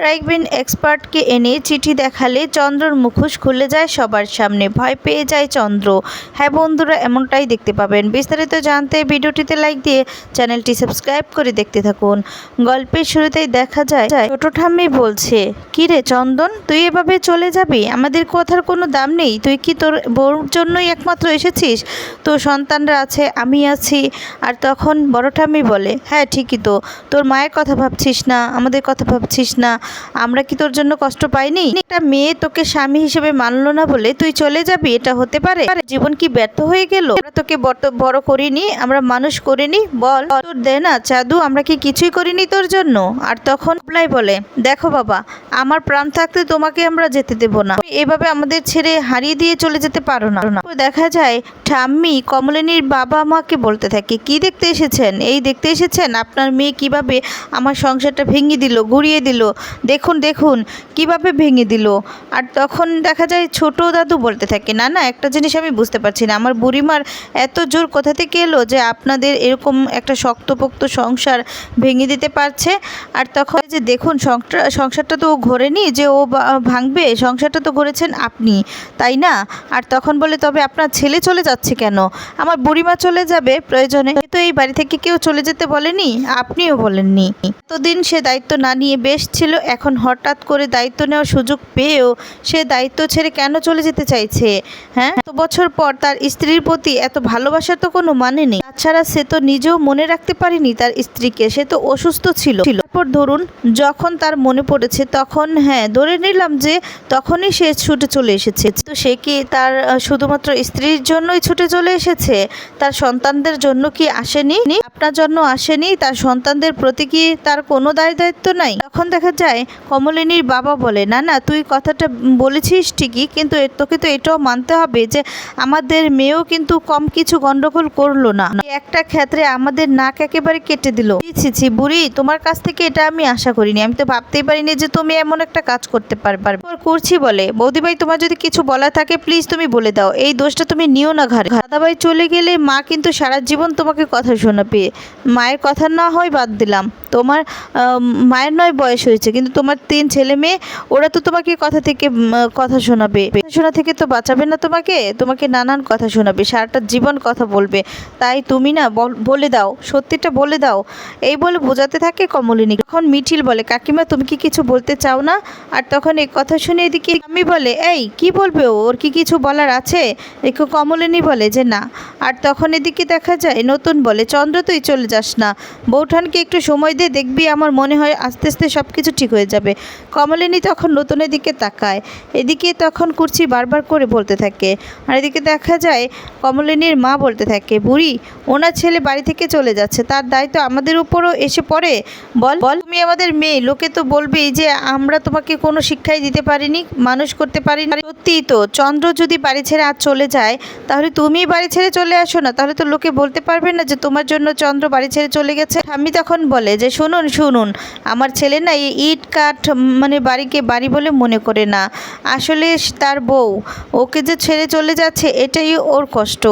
ট্রাইকবিন এক্সপার্টকে এনে চিঠি দেখালে চন্দ্রর মুখোশ খুলে যায় সবার সামনে। ভয় পেয়ে যায় চন্দ্র। হ্যাঁ বন্ধুরা, এমনটাই দেখতে পাবেন। বিস্তারিত জানতে ভিডিওটিতে লাইক দিয়ে চ্যানেলটি সাবস্ক্রাইব করে দেখতে থাকুন। গল্পের শুরুতেই দেখা যায়, ছোট ঠাম্মি বলছে, কি রে চন্দন, তুই এভাবে চলে যাবি? আমাদের কথার কোনো দাম নেই। তুই কি তোর বউর জন্যই একমাত্র এসেছিস? তোর সন্তানরা আছে, আমি আছি। আর তখন বড় ঠাম্মি বলে হ্যাঁ ঠিকই তো। তোর মায়ের কথা ভাবছিস না, আমাদের কথা ভাবছিস না। আমরা কি তোর জন্য কষ্ট পাইনি? একটা মেয়ে তোকে স্বামী হিসেবে মানলো না বলে তুই চলে যাবি? এটা হতে পারে। জীবন কি ব্যর্থ হয়ে গেল? তোকে বড়- করিনি, আমরা মানুষ করিনি। বল। তোর দে না চাদু আমরা কি কিছুই করিনি তোর জন্য? আর তখন প্লাই বলে, দেখো বাবা, আমার প্রাণ থাকতে তোমাকে আমরা যেতে দেব না। এভাবে আমাদের ছেড়ে হারিয়ে দিয়ে চলে যেতে পারো না। দেখা যায়, ঠাম্মি কমলিনীর বাবা মাকে বলতে থাকে, কি দেখতে এসেছেন? এই দেখতে এসেছেন? আপনার মেয়ে কীভাবে আমার সংসারটা ভেঙে দিল, গুড়িয়ে দিল? দেখুন দেখুন, কীভাবে ভেঙে দিল। আর তখন দেখা যায় ছোট দাদু বলতে থাকে, না না, একটা জিনিস আমি বুঝতে পারছি না। আমার বুড়িমার এত জোর কোথা থেকে এলো যে আপনাদের এরকম একটা শক্তপোক্ত সংসার ভেঙে দিতে পারছে? আর তখন যে দেখুন সংসার সংসারটা তো ও ঘোরেনি যে ও ভাঙবে, সংসারটা তো ঘুরেছেন আপনি, তাই না? আর তখন বলে, তবে আপনার ছেলে চলে যাচ্ছে কেন? আমার বুড়িমা চলে যাবে, প্রয়োজনে তো এই বাড়ি থেকে কেউ চলে যেতে বলেনি? আপনিও বলেননি। এতদিন সে দায়িত্ব না নিয়ে বেশ ছিল, এখন হঠাৎ করে দায়িত্ব নেওয়ার সুযোগ পেয়েও সে দায়িত্ব ছেড়ে কেন চলে যেতে চাইছে? হ্যাঁ? এত বছর পর তার স্ত্রীর প্রতি এত ভালোবাসার তো কোনো মানে নেই। তাছাড়া সে তো নিজেও মনে রাখতে পারেনি তার স্ত্রীকে, সে তো অসুস্থ ছিল। তারপর ধরুন, যখন তার মনে পড়েছে, তখন হ্যাঁ ধরে নিলাম যে তখনই সে ছুটে চলে এসেছে। তো সে কি তার শুধুমাত্র স্ত্রীর জন্যই ছুটে চলে এসেছে? তার সন্তানদের জন্য কি আসেনি আপনার জন্য আসেনি তার সন্তানদের প্রতি কি তার কোনো দায় দায়িত্ব নাই? তখন দেখা যায় কমলিনীর বাবা বলে না না তুই কথাটা বলেছিস ঠিকই কিন্তু তোকে তো এটাও মানতে হবে যে আমাদের মেয়েও কিন্তু কম কিছু গন্ডগোল করল না। একটা ক্ষেত্রে আমাদের নাক একেবারে কেটে দিল। ছি, ছি বুড়ি তোমার কাছ থেকে এটা আমি আশা করিনি। আমি তো ভাবতেই পারিনি যে তুমি এমন একটা কাজ করতে পারবে এরপর করছি বলে বৌদিভাই তোমার যদি কিছু বলা থাকে প্লিজ তুমি বলে দাও। এই দোষটা তুমি নিও না ঘরে। দাদাভাই চলে গেলে মা কিন্তু সারা জীবন তোমাকে কথা শোনাবে মায়ের কথা না হয় বাদ দিলাম। তোমার মায়ের নয়, বয়স হয়েছে, কিন্তু তোমার তিন ছেলে মেয়ে, ওরা তো তোমাকে কথা থেকে কথা শোনাবে। শোনা থেকে তো বাঁচাবে না তোমাকে তোমাকে নানান কথা শোনাবে, সারাটা জীবন কথা বলবে। তাই তুমি না বল- দাও, সত্যিটা বলে দাও। এই বলে বোঝাতে থাকে কমলিনী। তখন মিঠিল বলে, কাকিমা, তুমি কি কিছু বলতে চাও না? আর তখন এই কথা শুনে এদিকে আমি বলে, এই, কি বলবে? ওর কি কিছু বলার আছে? একটু কমলিনী বলে যে, না। আর তখন এদিকে দেখা যায়, নতুন বলে, চন্দ্র, তুই চলে যাস না। বৌঠানকে একটু সময় দিয়ে দেখবি আমার মনে হয় আস্তে আস্তে সব কিছু ঠিক হয়ে যাবে। কমলিনী তখন নতুনের দিকে তাকায়। এদিকে তখন কুর্চি বারবার করে বলতে থাকে। আর এদিকে দেখা যায়, কমলিনীর মা বলতে থাকে, বুড়ি, ওনার ছেলে বাড়ি থেকে চলে যাচ্ছে। তার দায়িত্ব আমাদের উপরও এসে পড়ে। বল বল, তুমি আমাদের মেয়ে। লোকে তো বলবেই যে আমরা তোমাকে কোনো শিক্ষাই দিতে পারিনি, মানুষ করতে পারিনি। সত্যিই তো, চন্দ্র যদি বাড়ি ছেড়ে আজ চলে যায়, তাহলে তুমি বাড়ি ছেড়ে চলে আসো না। তাহলে তো লোকে বলতে পারবে না যে তোমার জন্য চন্দ্র বাড়ি ছেড়ে চলে গেছে। আমি তখন বলে যে, শুনুন শুনুন, আমার ছেলে না এই ইট কাঠ মানে বাড়িকে বাড়ি বলে মনে করে না। আসলে তার বউ, ওকে যে ছেড়ে চলে যাচ্ছে, এটাই ওর কষ্ট,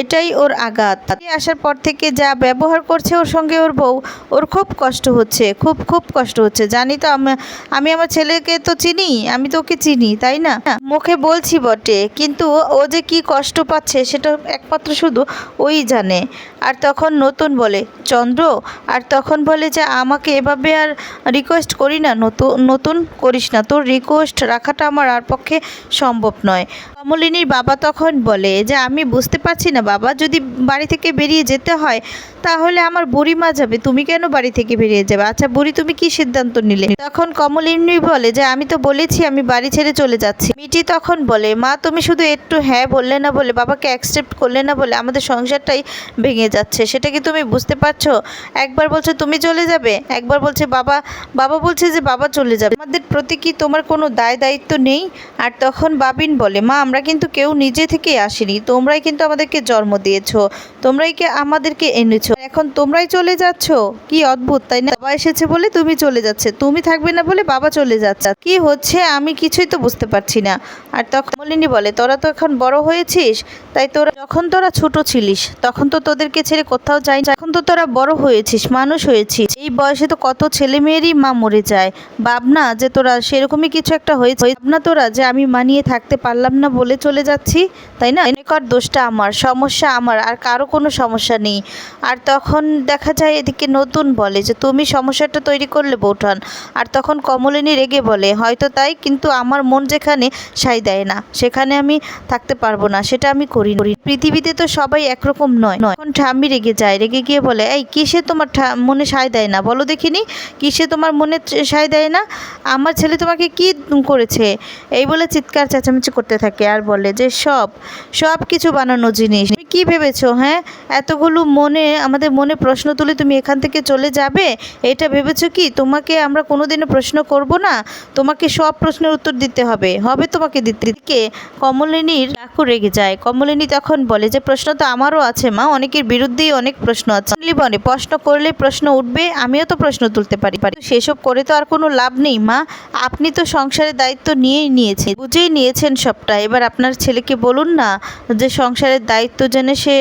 এটাই ওর আঘাত। আসার পর থেকে যা ব্যবহার করছে ওর সঙ্গে ওর বউ, ওর খুব কষ্ট হচ্ছে, খুব খুব কষ্ট হচ্ছে। জানি তো আমি আমার ছেলেকে তো চিনি, আমি তো ওকে চিনি, তাই না? মুখে বলছি বটে, কিন্তু ও যে কি কষ্ট পাচ্ছে, সেটা একমাত্র শুধু ওই জানে। আর তখন নতুন বলে, চন্দ্র, আর তখন বলে যে আমাকে এভাবে আর রিকোয়েস্ট করি না নতুন নতুন করিস না, তোর রিকোয়েস্ট রাখাটা আমার আর পক্ষে সম্ভব নয়। কমলিনীর বাবা তখন বলে, যে আমি বুঝতে পারছি না বাবা, যদি বাড়ি থেকে বেরিয়ে যেতে হয়, তাহলে আমার বুড়ি মা যাবে, তুমি কেন বাড়ি থেকে বেরিয়ে যাবে? আচ্ছা বুড়ি, তুমি কি সিদ্ধান্ত নিলে? তখন কমলিনী বলে, যে আমি তো বলেছি, আমি বাড়ি ছেড়ে চলে যাচ্ছি। মিটি তখন বলে, মা, তুমি শুধু একটু হ্যাঁ বললে না বলে, বাবাকে অ্যাকসেপ্ট করলে না বলে, আমাদের সংসারটাই ভেঙে যাচ্ছে। সেটা কি তুমি বুঝতে পারছ? একবার বলছে, তুমি চলে যাবে? একবার বলছে, বাবা বাবা বলছে যে, বাবা চলে যাবে। আমাদের প্রতি কি তোমার কোনো দায় দায়িত্ব নেই? আর তখন বাবিন বলে, মা, আমরা কিন্তু কেউ নিজে থেকে আসিনি। তোমরাই কিন্তু আমাদেরকে জন্ম দিয়েছ। তোমরাই কি আমাদেরকে এনেছো। এখন তোমরাই চলে যাচ্ছ? কি অদ্ভুত, তাই না? বাবা এসেছে বলে, তুমি চলে যাচ্ছে। তুমি থাকবে না বলে বাবা চলে যাচ্ছে। কি হচ্ছে আমি কিছুই তো বুঝতে পারছি না। আর তখন মলিনী বলে, তোরা তো এখন বড় হয়েছিস, তাই তোরা, যখন তোরা ছোট ছিলিস, তখন তো তোদেরকে ছেড়ে কোথাও যাই। এখন তো তোরা বড় হয়েছিস, মানুষ হয়েছিস। এই বয়সে তো কত ছেলে মেয়েরই মা মরে যায়। ভাবনা যে তোরা সেরকমই কিছু একটা হয়েছে। ভাবনা তোরা যে আমি মানিয়ে থাকতে পারলাম না বলে চলে যাচ্ছি, তাই না? এনেকর দোষটা আমার, সমস্যা আমার, আর কারও কোনো সমস্যা নেই। আর তখন দেখা যায় এদিকে নতুন বলে যে, তুমি সমস্যাটা তৈরি করলে, বৌঠান। আর তখন কমলিনী রেগে বলে, হয়তো তাই, কিন্তু আমার মন যেখানে, সাই দেয় না। সেখানে আমি থাকতে পারব না, সেটা আমি করি পৃথিবীতে তো সবাই একরকম নয়। নয়। তখন ঠাম্মি রেগে যায় রেগে গিয়ে বলে, এই কিসে তোমার মনে সায় দেয় না? বলো দেখিনি? কিসে তোমার মনে সায় দেয় না? আমার ছেলে তোমাকে কি করেছে? এই বলে চিৎকার চেঁচামেচি করতে থাকে আর বলে যে, সব সব কিছু বানানো জিনিস। তুমি কি ভেবেছো হ্যাঁ? এতগুলো মনে, আমাদের মনে প্রশ্ন তুলে তুমি এখান থেকে চলে যাবে? এটা ভেবেছো কি? তোমাকে আমরা কোনোদিনও প্রশ্ন করব না? তোমাকে সব প্রশ্নের উত্তর দিতে হবে। হবে তোমাকে দিতে। দিকে কমলিনীর রেগে যায়। কমলিনী তখন বলে যে, প্রশ্ন তো আমারও আছে মা, অনেকের বিরুদ্ধেই অনেক প্রশ্ন আছে। প্রশ্ন করলে প্রশ্ন উঠবে, আমিও তো প্রশ্ন তুলতে পারি। পারি। সেসব করে তো আর কোনো লাভ নেই, মা। আপনি তো সংসারের দায়িত্ব নিয়েই নিয়েছেন। বুঝেই নিয়েছেন সবটা। এবার আপনার ছেলেকে বলুন না যে সংসারের দায়িত্ব যেন সে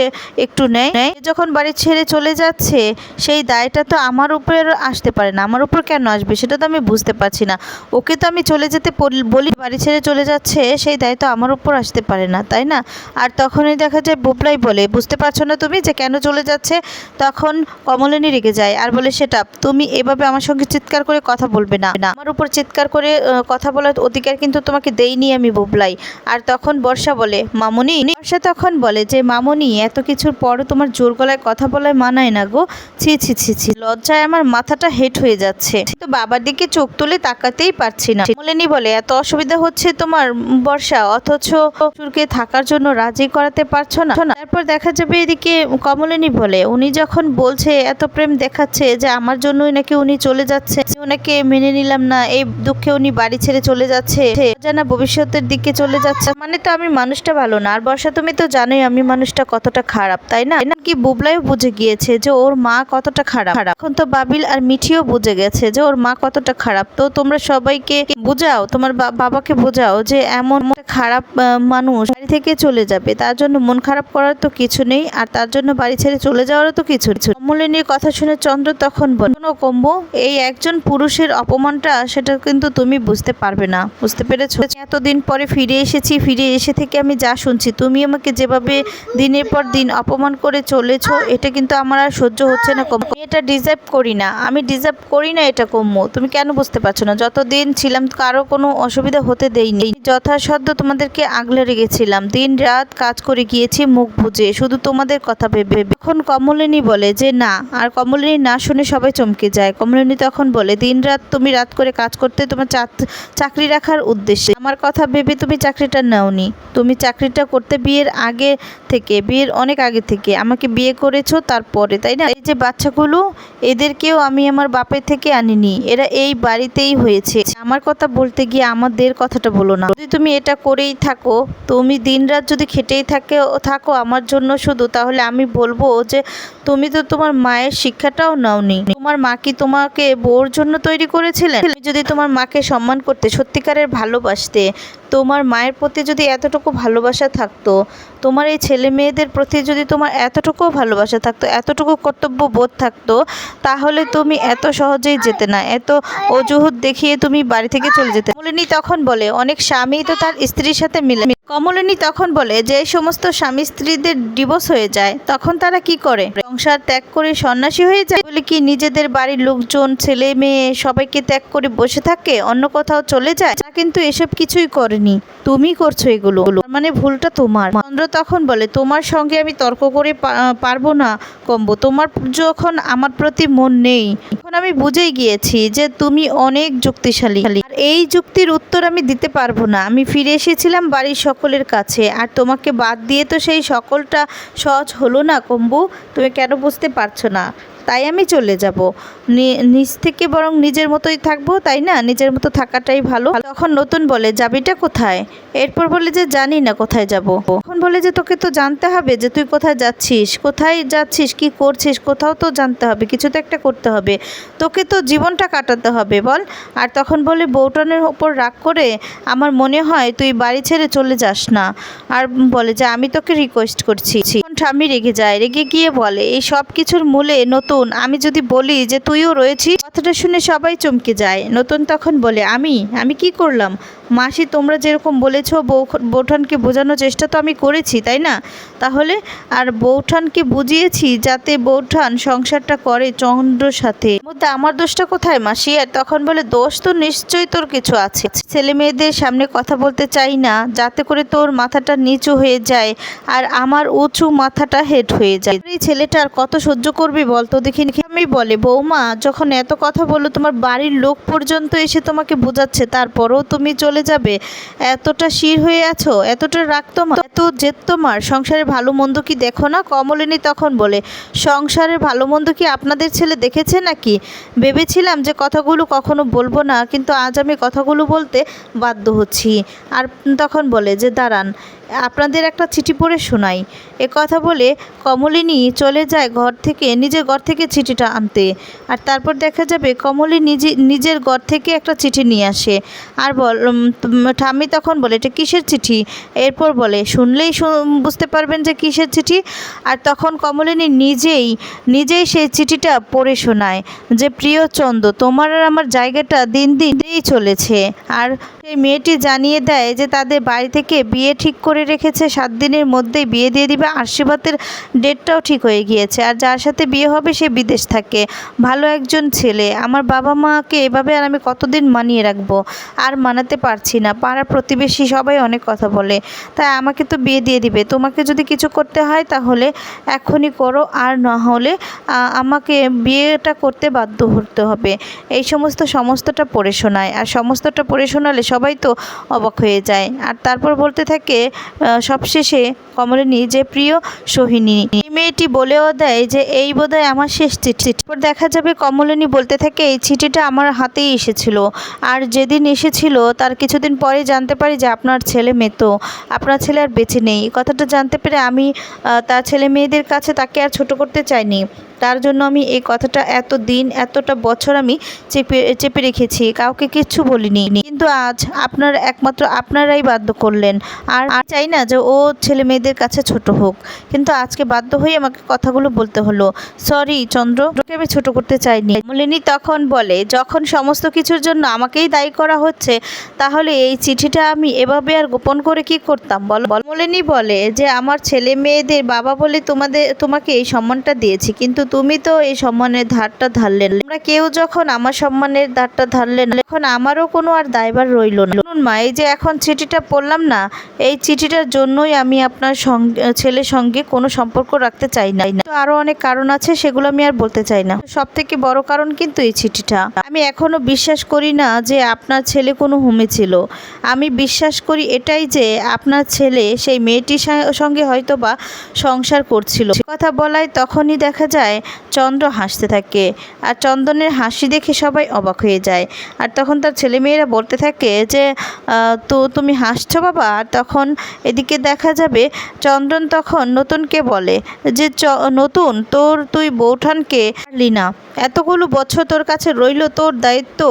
একটু নেয়। যখন বাড়ি ছেড়ে চলে যাচ্ছে, সেই দায়টা তো আমার উপর আসতে পারে না। আমার উপর কেন আসবে সেটা তো আমি বুঝতে পারছি না। ওকে তো আমি চলে যেতে বলি বাড়ি ছেড়ে চলে যাচ্ছে, সেই দায়িত্ব আমার উপর আসতে পারে না, তাই না? আর তখনই দেখা যায় বোবলাই বলে, বুঝতে পারছ না তুমি যে কেন চলে যাচ্ছে, তখন কমলিনী রেগে যায় আর বলে, সেটা, তুমি এভাবে আমার সঙ্গে চিৎকার করে কথা বলবে না। আমার উপর চিৎকার করে কথা বলার অধিকার কিন্তু তোমাকে দেইনি আমি, বোবলাই। আর তখন বর্ষা বলে, মামুনি? বর্ষা তখন বলে যে, মামুনি, এত কিছুর পরও তোমার জোর গলায় কথা বলায় মানায় না গো। ছি ছি ছি ছি, লজ্জায় আমার মাথাটা হেট হয়ে যাচ্ছে। তো বাবার দিকে চোখ তুলে তাকাতেই পারছি না। মলিনী বলে, এত অসুবিধা হচ্ছে তোমার, বর্ষা, অথচ চুরকে থাকার জন্য রাজি করাতে পারছ না? তারপর দেখা যাবে এদিকে কমলিনী বলে। উনি যখন বলছে, এত প্রেম দেখাচ্ছে যে আমার জন্যই নাকি উনি চলে যাচ্ছে ওনাকে মেনে নিলাম না, এই দুঃখে উনি বাড়ি ছেড়ে চলে যাচ্ছে জানা ভবিষ্যতের দিকে চলে যাচ্ছে। মানে তো আমি মানুষটা ভালো না, আর বর্ষা তুমি তো জানোই আমি মানুষটা কতটা খারাপ, তাই না? কি বুবলাইও বুঝে গিয়েছে যে ওর মা কতটা খারাপ। এখন তো বাবিল আর মিঠিও বুঝে গেছে যে ওর মা কতটা খারাপ। তো তোমরা সবাইকে বোঝাও, তোমার বাবাকে বোঝাও যে এমন খারাপ মানুষ বাড়ি থেকে চলে যাবে। তার জন্য মন খারাপ করার তো কিছু নেই, আর তার জন্য বাড়ি ছেড়ে চলে যাওয়ারও তো কিছু। কমলিনীর কথা শুনে চন্দ্র তখন বল, "শোনো কম্ব, এই একজন পুরুষের অপমানটা সেটা কিন্তু তুমি বুঝতে পারবে না। বুঝতে পেরেছ? এতদিন পরে ফিরে এসেছি, ফিরে এসে থেকে আমি যা শুনছি, তুমি আমাকে যেভাবে দিনের পর দিন অপমান করে চলেছো, এটা কিন্তু আমার আর সহ্য হচ্ছে না আমি এটা ডিজার্ভ করি না। আমি ডিজার্ভ করি না এটা কম্য তুমি কেন বুঝতে পারছ না? যতদিন ছিলাম কারও কোনো অসুবিধা হতে দেইনি। যথাসাধ্য তোমাদেরকে আগলে রেখেছিলাম। দিন রাত কাজ করে গিয়েছি, মুখ বুঝে শুধু তোমাদের কথা ভেবে। এখন কমলিনী বলে যে না, আর কমলিনী না শুনে সবাই চমকে যায়। কমলিনী তখন বলে দিন রাত তুমি রাত করে কাজ করতে তোমার চাক- চাকরি রাখার উদ্দেশ্যে। আমার কথা ভেবে তুমি চাকরিটা নাওনি। তুমি চাকরিটা করতে বিয়ের আগে থেকে, বিয়ের অনেক আগে থেকে আমাকে বিয়ে করেছ তারপরে, তাই না? এই যে বাচ্চাগুলো, এদেরকেও আমি আমার বাপের থেকে আনিনি। এরা এই বাড়িতেই হয়েছে। আমার কথা বলতে গিয়ে আমাদের কথাটা বলো না। যদি তুমি এটা করেই থাকো, তুমি দিনরাত যদি খেটেই থাকে, থাকো আমার জন্য শুধু, তাহলে আমি বলব যে, তুমি তো তোমার মায়ের শিক্ষাটাও নাওনি। তোমার মা কি তোমাকে বউর জন্য তৈরি করেছিলেন? যদি তোমার মাকে সম্মান করতে সত্যিকারের ভালোবাসতে তোমার মায়ের প্রতি যদি এতটুকু ভালোবাসা থাকতো, তোমার এই ছেলে মেয়েদের প্রতি যদি তোমার এতটুকু ভালোবাসা থাকতো, এতটুকু কর্তব্য বোধ থাকতো, তাহলে তুমি এত সহজেই যেতে না। এত অজুহুত দেখিয়ে তুমি বাড়ি থেকে চলে যেতে। কমলিনী তখন বলে, অনেক স্বামী তো তার স্ত্রীর সাথে মিলে। কমলিনী তখন বলে যে সমস্ত স্বামী স্ত্রীদের ডিভোর্স হয়ে যায়, তখন তারা কি করে? সংসার ত্যাগ করে সন্ন্যাসী হয়ে যায়? বলে কি, নিজেদের বাড়ির লোকজন, ছেলে মেয়ে সবাইকে ত্যাগ করে বসে থাকে, অন্য কোথাও চলে যায়? তা কিন্তু এসব কিছুই করেনি তুমি করছ এগুলো। মানে ভুলটা তোমার। চন্দ্র তখন বলে, তোমার সঙ্গে আমি তর্ক করে পারব না কম্ব। তোমার যখন আমার প্রতি মন নেই এখন আমি বুঝেই গিয়েছি যে তুমি অনেক যুক্তিশালী। আর এই যুক্তির উত্তর আমি দিতে পারব না। আমি ফিরে এসেছিলাম বাড়ির সকলের কাছে। আর তোমাকে বাদ দিয়ে তো সেই সকলটা সহজ হলো না কম্বু? তুমি কেন বুঝতে পারছ না? তাই আমি চলে যাব। নিজ থেকে বরং নিজের মতোই থাকব, তাই না? নিজের মতো থাকাটাই ভালো। তখন নতুন বলে, যাবিটা কোথায়? এরপর বলে যে, জানি না কোথায় যাব। তখন বলে যে, তোকে তো জানতে হবে যে, তুই কোথায় যাচ্ছিস। কোথায় যাচ্ছিস? কি করছিস? কোথাও তো জানতে হবে। কিছু তো একটা করতে হবে। তোকে তো জীবনটা কাটাতে হবে, বল। আর তখন বলে, বউটনের ওপর রাগ করে আমার মনে হয় তুই বাড়ি ছেড়ে চলে যাস না। আর বলে যে, আমি তোকে রিকোয়েস্ট করছি। তখন ঠাম্মি রেগে যায় রেগে গিয়ে বলে, এই সব কিছুর মূলে নতুন, আমি যদি বলি যে তুইও রয়েছিস? কথাটা শুনে সবাই চমকে যায়। নতুন তখন বলে, আমি? আমি কি করলাম? মাসি, তোমরা যেরকম বলেছ বৌঠানকে বোঝানোর চেষ্টা তো আমি করেছি, তাই না? তাহলে আর বৌঠানকে বুঝিয়েছি যাতে বৌঠান সংসারটা করে চন্দ্রর সাথে। মধ্যে আমার দোষটা কোথায় মাসি? আর তখন বলে, দোষ তো নিশ্চয়ই তোর কিছু আছে। ছেলে মেয়েদের সামনে কথা বলতে চাই না, যাতে করে তোর মাথাটা নিচু হয়ে যায় আর আমার উঁচু মাথাটা হেড হয়ে যায়। এই ছেলেটা আর কত সহ্য করবি বলতো দেখি। আমি বলে, বৌমা, যখন এত কথা বলল, তোমার বাড়ির লোক পর্যন্ত এসে তোমাকে বোঝাচ্ছে, তারপরও তুমি চলে যাবে? এতটা শির হয়ে আছো? এতটা রাগ তোমার? এত জেদ তোমার? সংসারের ভালো মন্দ কি দেখো না? কমলিনী তখন বলে, সংসারের ভালো মন্দ কি আপনাদের ছেলে দেখেছে নাকি? ভেবেছিলাম যে কথাগুলো কখনো বলব না, কিন্তু আজ আমি কথাগুলো বলতে বাধ্য হচ্ছি। আর তখন বলে যে, দাঁড়ান আপনাদের একটা চিঠি পড়ে শোনাই। এ কথা বলে কমলিনী চলে যায় ঘর থেকে, নিজের ঘর থেকে চিঠিটা আনতে। আর তারপর দেখা যাবে কমলি নিজে, নিজের ঘর থেকে একটা চিঠি নিয়ে আসে। আর বল ঠাম্মি তখন বলে, এটা কিসের চিঠি? এরপর বলে, শুনলেই বুঝতে পারবেন যে কিসের চিঠি। আর তখন কমলিনী নিজেই নিজেই সেই চিঠিটা পড়ে শোনায় যে, প্রিয় চন্দ, তোমার আর আমার জায়গাটা দিন দিন চলেছে। আর সেই মেয়েটি জানিয়ে দেয় যে, তাদের বাড়ি থেকে বিয়ে ঠিক করে রেখেছে, সাত দিনের মধ্যেই বিয়ে দিয়ে দিবে, আশীর্বাদের ডেটটাও ঠিক হয়ে গিয়েছে। আর যার সাথে বিয়ে হবে, সে বিদেশ থাকে। ভালো একজন ছেলে। আমার বাবা মাকে এভাবে আর আমি কতদিন মানিয়ে রাখব? আর মানাতে পারছি না। পাড়া প্রতিবেশী সবাই অনেক কথা বলে। তাই আমাকে তো বিয়ে দিয়ে দিবে। তোমাকে যদি কিছু করতে হয়, তাহলে এখনই করো। আর না হলে আমাকে বিয়েটা করতে বাধ্য হতে হবে। এই সমস্ত সমস্তটা পড়ে শোনায়। আর সমস্তটা পড়ে শোনালে সবাই তো অবাক হয়ে যায়। আর তারপর বলতে থাকে সবশেষে কমলিনী যে প্রিয় সোহিনী মেয়েটি বলেও দেয় যে, এই বোধহয় আমার শেষ চিঠি। তারপর দেখা যাবে কমলিনী বলতে থাকে, এই চিঠিটা আমার হাতেই এসেছিল। আর যেদিন এসেছিল, তার কিছুদিন পরে জানতে পারি যে আপনার ছেলে মেতো। আপনার ছেলে আর বেঁচে নেই। কথাটা জানতে পেরে আমি তার ছেলে মেয়েদের কাছে তাকে আর ছোট করতে চাইনি। তার জন্য আমি এই কথাটা এত দিন এতটা বছর আমি চেপে চেপে রেখেছি। কাউকে কিচ্ছু বলিনি। কিন্তু আজ আপনার একমাত্র আপনারাই বাধ্য করলেন। আর চাই না যে ও ছেলে মেয়েদের কাছে ছোট হোক। কিন্তু আজকে বাধ্য হয়ে আমাকে কথাগুলো বলতে হলো। সরি চন্দ্র আমি ছোট করতে চাইনি। মলিনী তখন বলে, যখন সমস্ত কিছুর জন্য আমাকেই দায়ী করা হচ্ছে, তাহলে এই চিঠিটা আমি এভাবে আর গোপন করে কি করতাম? বলো মলিনী বলে, যে আমার ছেলে মেয়েদের বাবা বলে তোমাদের, তোমাকে এই সম্মানটা দিয়েছি, কিন্তু তুমি তো এই সম্মানের ধারটা ধারলে না। তোমরা কেউ যখন আমার সম্মানের ধারটা ধারলে না এখন আমারও কোনো আর দায়বার রইল না। মা, এই যে এখন চিঠিটা পড়লাম না, এই চিঠিটার জন্যই আমি আপনার সঙ্গে, ছেলের সঙ্গে কোনো সম্পর্ক রাখতে চাই না। তো আরও অনেক কারণ আছে, সেগুলো আমি আর বলতে চাই না। সব থেকে বড় কারণ কিন্তু এই চিঠিটা। আমি এখনও বিশ্বাস করি না যে আপনার ছেলে কোনো হুমে ছিল। আমি বিশ্বাস করি এটাই যে আপনার ছেলে সেই মেয়েটির সঙ্গে হয়তো বা সংসার করছিল। কথা বলায় তখনই দেখা যায় চন্দ্র হাসতে থাকে। আর চন্দনের হাসি দেখে সবাই অবাক হয়ে যায়। আর তখন তার ছেলেমেয়েরা বলতে থাকে যে তো তুমি হাসছো বাবা? আর তখন এদিকে দেখা যাবে চন্দন তখন নতুনকে বলে যে চ, নতুন, তোর তুই বৌঠানকে পারলি না। এতগুলো বছর তোর কাছে রইল তোর দায়িত্ব।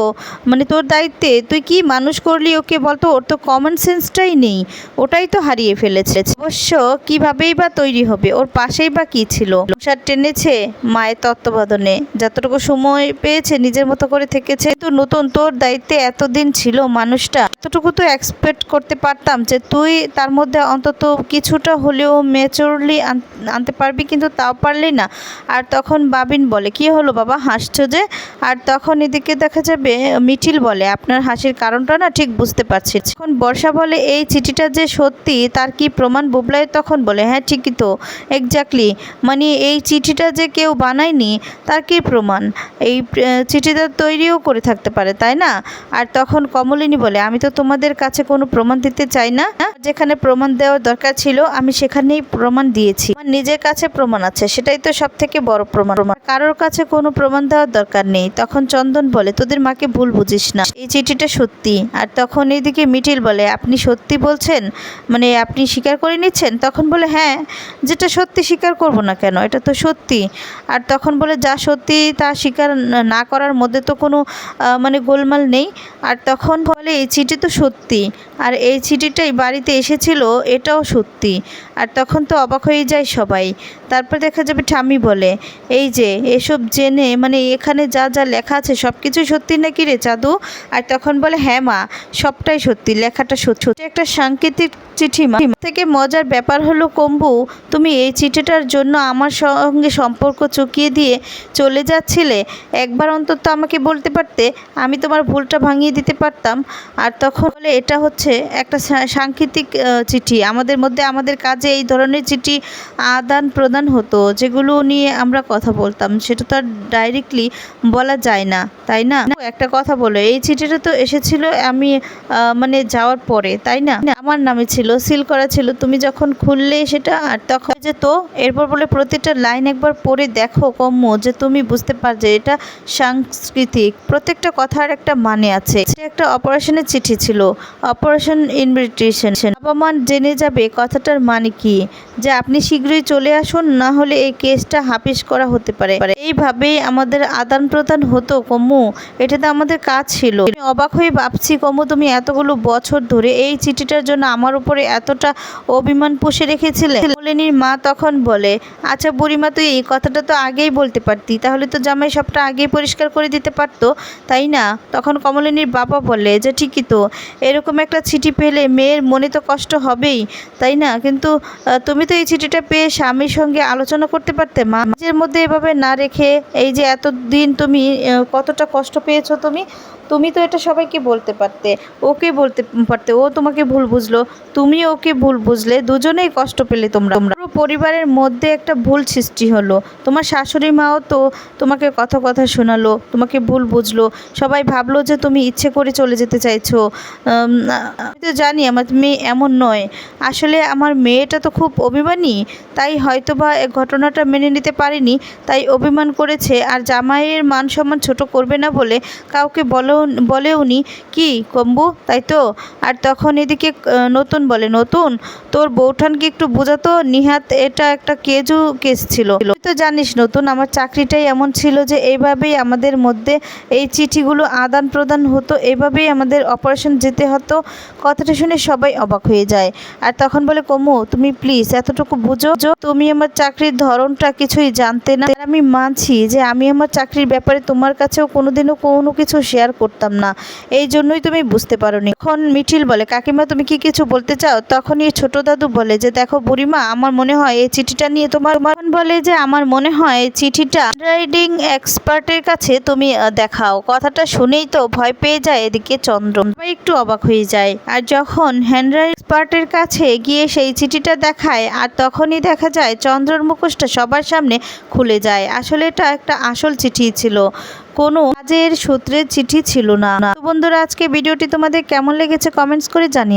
মানে তোর দায়িত্বে তুই কি মানুষ করলি ওকে বলতো? ওর তো কমন সেন্সটাই নেই। ওটাই তো হারিয়ে ফেলেছে। অবশ্য কিভাবেই বা তৈরি হবে? ওর পাশেই বা কি ছিল? সংসার টেনেছে মায়ের তত্ত্বাবধানে। যতটুকু সময় পেয়েছে, নিজের মতো করে থেকেছে। তো নতুন, তোর দায়িত্বে এতদিন ছিল মানুষটা। এতটুকু তো এক্সপেক্ট করতে পারতাম যে তুই তার মধ্যে অন্তত কিছুটা হলেও ম্যাচুরলি আনতে পারবি কিন্তু তাও পারলি না। আর তখন বাবিন বলে, কি হলো বাবা? হাসছো যে? আর তখন এদিকে দেখা যাবে, মিঠিল বলে, আপনার হাসির কারণটা না ঠিক বুঝতে পারছি এখন বর্ষা বলে, এই চিঠিটা যে সত্যি, তার কি প্রমাণ? বুবলাই তখন বলে হ্যাঁ ঠিকই তো এক্স্যাক্টলি মানে এই চিঠিটা যে কেউ বানায়নি, তার কি প্রমাণ? এই চিঠিটা তৈরিও করে থাকতে পারে, তাই না? আর তখন কমলিনী বলে, আমি তো তোমাদের কাছে কোনো প্রমাণ দিতে চাই না। যেখানে প্রমাণ দেওয়ার দরকার ছিল, আমি সেখানেই প্রমাণ দিয়েছি। নিজের কাছে প্রমাণ আছে, সেটাই তো সব থেকে বড় প্রমাণ। কারোর কাছে কোনো প্রমাণ দেওয়ার দরকার নেই। তখন চন্দন বলে, তোদের মাকে ভুল বুঝিস না। এই চিঠিটা সত্যি। আর তখন এইদিকে মিঠিল বলে, আপনি সত্যি বলছেন? মানে আপনি স্বীকার করে নিচ্ছেন? তখন বলে হ্যাঁ যেটা সত্যি স্বীকার করব না কেন, এটা তো সত্যি। আর তখন বলে, যা সত্যি তা স্বীকার না করার মধ্যে তো কোনো মানে গোলমাল নেই। আর তখন বলে, এই চিঠি তো সত্যি। আর এই চিঠিটাই বাড়িতে এসেছিল, এটাও সত্যি। আর তখন তো অবাক হয়ে যায় সবাই। তারপর দেখা যাবে ঠামি বলে, এই যে, এসব জেনে মানে এখানে যা যা লেখা আছে সব কিছু সত্যি নাকি রে চাঁদু? আর তখন বলে হ্যাঁ মা, সবটাই সত্যি, লেখাটা সত্যি। একটা সাংকেতিক চিঠি থেকে মজার ব্যাপার হলো, কম্বু, তুমি এই চিঠিটার জন্য আমার সঙ্গে সম্পর্ক চুকিয়ে দিয়ে চলে যাচ্ছিলে। একবার অন্তত আমাকে বলতে পারতে, আমি তোমার ভুলটা ভাঙিয়ে দিতে পারতাম। আর তখন বলে, এটা হচ্ছে একটা সাংকেতিক চিঠি। আমাদের মধ্যে, আমাদের কাজে এই ধরনের চিঠি আদান প্রদান হতো, যেগুলো নিয়ে আমরা কথা বলতাম। সেটা তো আর ডাইরেক্টলি বলা যায় না, তাই না? একটা কথা বলো, এই চিঠিটা তো এসেছিল আমি মানে যাওয়ার পরে, তাই না? আমার নামে ছিল সিল করা ছিল, তুমি যখন খুললে সেটা আর তখন যে তো, এরপর বলে প্রতিটা লাইন একবার পড়ে দেখো কম্য যে তুমি বুঝতে পারবে এটা সাংস্কৃতিক। প্রত্যেকটা কথার একটা মানে আছে। এটা একটা অপারেশনের চিঠি ছিল, অপারেশন ইনভিটেশন মা জেনে যাবে কথাটার মানে কি, যে আপনি শীঘ্রই চলে আসুন, না হলে এই কেসটা হাফিস করা হতে পারে। এইভাবেই আমাদের আদান প্রদান হতো কম্মু এটা তো আমাদের কাজ ছিল। অবাক হয়ে ভাবছি, কম্মু, তুমি এতগুলো বছর ধরে এই চিঠিটার জন্য আমার উপরে এতটা অভিমান পুষে রেখেছিলে? কমলিনীর মা তখন বলে আচ্ছা বুড়িমা, তুই এই কথাটা তো আগেই বলতে পারতি। তাহলে তো জামাই সবটা আগেই পরিষ্কার করে দিতে পারতো, তাই না? তখন কমলিনীর বাবা বলে, যে ঠিকই তো, এরকম একটা চিঠি পেলে মেয়ের মনে তো কষ্ট হবেই, তাই না? কিন্তু তুমি তো এই চিঠিটা পেয়ে স্বামীর সঙ্গে আলোচনা করতে পারতে, মা। নিজের মধ্যে এভাবে না রেখে এই যে এতদিন তুমি কতটা কষ্ট পেয়েছ তুমি তুমি তো এটা সবাইকে বলতে পারতে, ওকে বলতে পারতে, ও তোমাকে ভুল বুঝলো, তুমি ওকে ভুল বুঝলে, দুজনেই কষ্ট পেলে তোমরা। পুরো পরিবারের মধ্যে একটা ভুল সৃষ্টি হলো। তোমার শাশুড়ি মাও তো তোমাকে কথা কথা শোনালো, তোমাকে ভুল বুঝলো, সবাই ভাবলো যে তুমি ইচ্ছে করে চলে যেতে চাইছো। আমি তো জানি আমার মেয়ে এমন নয়। আসলে আমার মেয়েটা তো খুব অভিমানী, তাই হয়তো বা ঘটনাটা মেনে নিতে পারেনি, তাই অভিমান করেছে, আর জামাইয়ের মান সম্মান ছোট করবে না বলে কাউকে বলেও বলেওনি, কি কম্বু? তাই তো? আর তখন এদিকে নতুন বলে, নতুন? তোর বৌঠানকে একটু বোঝাতো? নিহাত, এটা একটা কেজু কেস ছিল। তুই তো জানিস, নতুন, আমার চাকরিটাই এমন ছিল যে এইভাবেই আমাদের মধ্যে এই চিঠিগুলো আদান প্রদান হতো এভাবেই আমাদের অপারেশন যেতে হতো। কথাটা শুনে সবাই অবাক হয়ে যায়। আর তখন বলে কমু তুমি প্লিজ এতটুকু বুঝো তুমি আমার চাকরির ধরনটা কিছুই জানতে না। আমি মানছি যে আমি আমার চাকরির ব্যাপারে তোমার কাছেও কোনোদিনও কোনো কিছু শেয়ার করতাম না। এই জন্যই তুমি বুঝতে পারোনি। তখন মিঠিল বলে, কাকিমা, তুমি কি কিছু বলতে চাও? তখনই ছোট দাদু বলে, যে দেখো বুড়িমা, আমার মনে হয় এই চিঠিটা নিয়ে তোমার বলে যে, আমার মনে হয় এই চিঠিটা রাইডিং এক্সপার্টের কাছে তুমি দেখাও। কথাটা শুনেই তো ভয় পেয়ে যায় এদিকে চন্দ্র। একটু অবাক হয়ে যায়। আর যখন হ্যান্ডরাইট এক্সপার্টের কাছে গিয়ে সেই চিঠিটা দেখায়, আর তখনই দেখা যায় চন্দ্রর মুখোশটা সবার সামনে খুলে যায়। আসলে এটা একটা আসল চিঠি ছিল। কোনো কাজের সূত্রের চিঠি ছিল না। তো বন্ধুরা আজকে ভিডিওটি তোমাদের কেমন লেগেছে কমেন্টস করে জানিয়ে